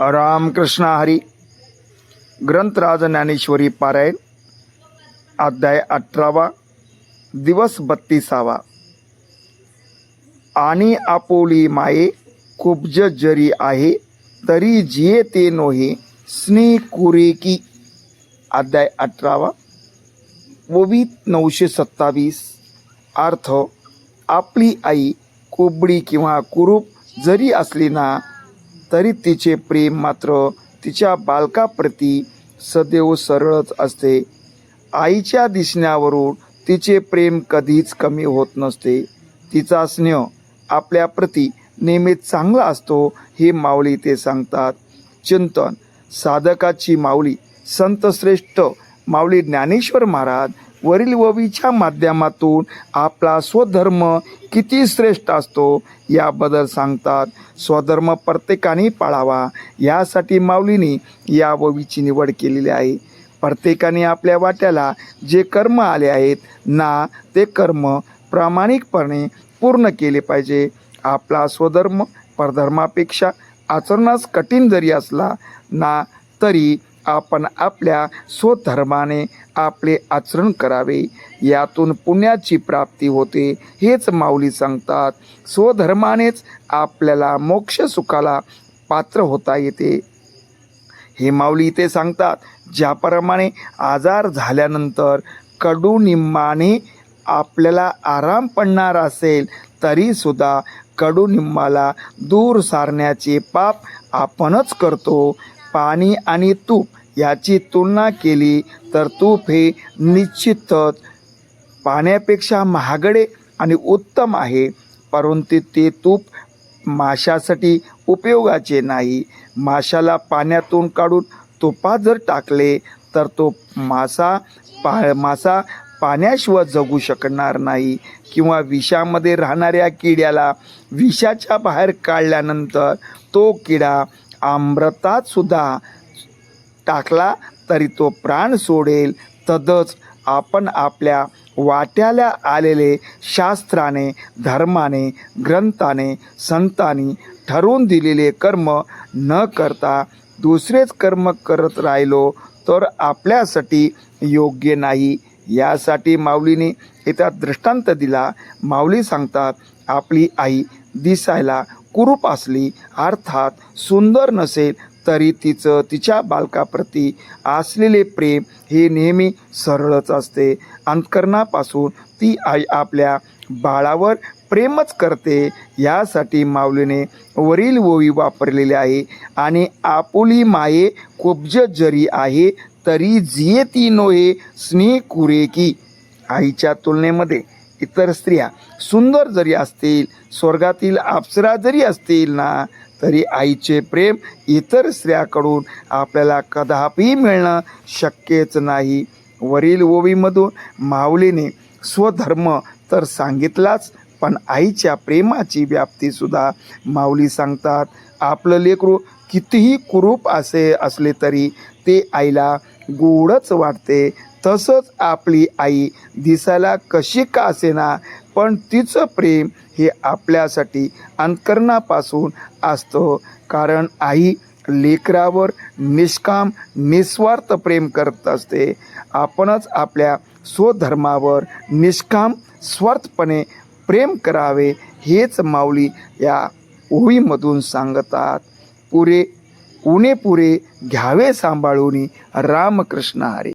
रामकृष्ण हरी ग्रंथराज ज्ञानेश्वरी पारायण अध्याय अठरावा दिवस बत्तीसावा. आणि आपोली माये कुब्ज जरी आहे तरी जिये ते नोहे स्ने कुरेकी अध्याय अठरावा ओवीत नऊशे सत्तावीस. अर्थ आपली आई कोबडी किंवा कुरूप जरी असली ना तरी तिचे प्रेम मात्र तिच्या बालकाप्रती सदैव सरळच असते. आईच्या दिसण्यावरून तिचे प्रेम कधीच कमी होत नसते. तिचा स्नेह आपल्याप्रती नेहमीच चांगला असतो हे माऊली ते सांगतात. चिंतन साधकाची माऊली संतश्रेष्ठ माऊली ज्ञानेश्वर महाराज वरील ववीच्या माध्यमातून आपला स्वधर्म किती श्रेष्ठ असतो याबद्दल सांगतात. स्वधर्म प्रत्येकाने पाळावा. यासाठी माऊलीने या ववीची निवड केलेली आहे. प्रत्येकाने आपल्या वाट्याला जे कर्म आले आहेत ना ते कर्म प्रामाणिकपणे पूर्ण केले पाहिजे. आपला स्वधर्म परधर्मापेक्षा आचरणास कठीण जरी असला ना तरी आपण आपल्या स्वधर्माने आपले आचरण करावे. यातून पुण्याची प्राप्ती होते हेच माऊली सांगतात. स्वधर्मानेच आपल्याला मोक्ष सुखाला पात्र होता येते. हे माऊली इथे सांगतात ज्याप्रमाणे आजार झाल्यानंतर कडुनिंबाने आपल्याला आराम पडणार असेल तरीसुद्धा कडुनिंबाला दूर सारण्याचे पाप आपणच करतो. पाणी आणि तूप याची तुलना केली तर तूप हे निश्चितच पाण्यापेक्षा महागडे आणि उत्तम आहे. परंतु ते तूप माशासाठी उपयोगाचे नाही. माशाला पाण्यातून काढून तुपात जर टाकले तर तो मासा पा मासा पाण्याशिवाय जगू शकणार नाही किंवा विषामध्ये राहणाऱ्या किड्याला विषाच्या बाहेर काढल्यानंतर तो किडा अमृतात सुद्धा टाकला तरी तो प्राण सोडेल. तदच आपण आपल्या वाट्याला आलेले शास्त्राने धर्माने ग्रंथाने संतांनी ठरवून दिलेले कर्म न करता दुसरेच कर्म करत राहिलो तर आपल्यासाठी योग्य नाही. यासाठी माऊलीने इथं दृष्टांत दिला. माऊली सांगतात आपली आई दिसायला कुरूप असली अर्थात सुंदर नसेल तरी तिचं तिच्या बालकाप्रती असलेले प्रेम हे नेहमी सरळच असते. अंतकरणापासून ती आई आपल्या बाळावर प्रेमच करते यासाठी माऊलीने वरील ओवी वापरलेले आहे आणि आपुली माये कुब्ज जरी आहे तरी जिये ती नोहे स्नेह कुरे की. आईच्या तुलनेमध्ये इतर स्त्रिया सुंदर जरी असतील स्वर्गातील अप्सरा जरी असतील ना तरी आईचे प्रेम इतर स्त्रियाकडून आपल्याला कदापि मिळणं शक्यच नाही. वरील ओवीमधून माऊलीने स्वधर्म तर सांगितलाच पण आईच्या प्रेमाची व्याप्तीसुद्धा माऊली सांगतात. आपलं लेकरू कितीही कुरूप असे असले तरी ते आईला गोडच वाटते. तसंच आपली आई दिसायला कशी का असेना पण तिचं प्रेम हे आपल्यासाठी अंतकरणापासून असतं. कारण आई लेकरावर निष्काम निस्वार्थ प्रेम करत असते. आपणच आपल्या स्वधर्मावर निष्काम स्वार्थपणे प्रेम करावे हेच माऊली या ओळीमधून सांगतात. पुरे उणे पुरे घ्यावे सांभाळून रामकृष्ण हरे.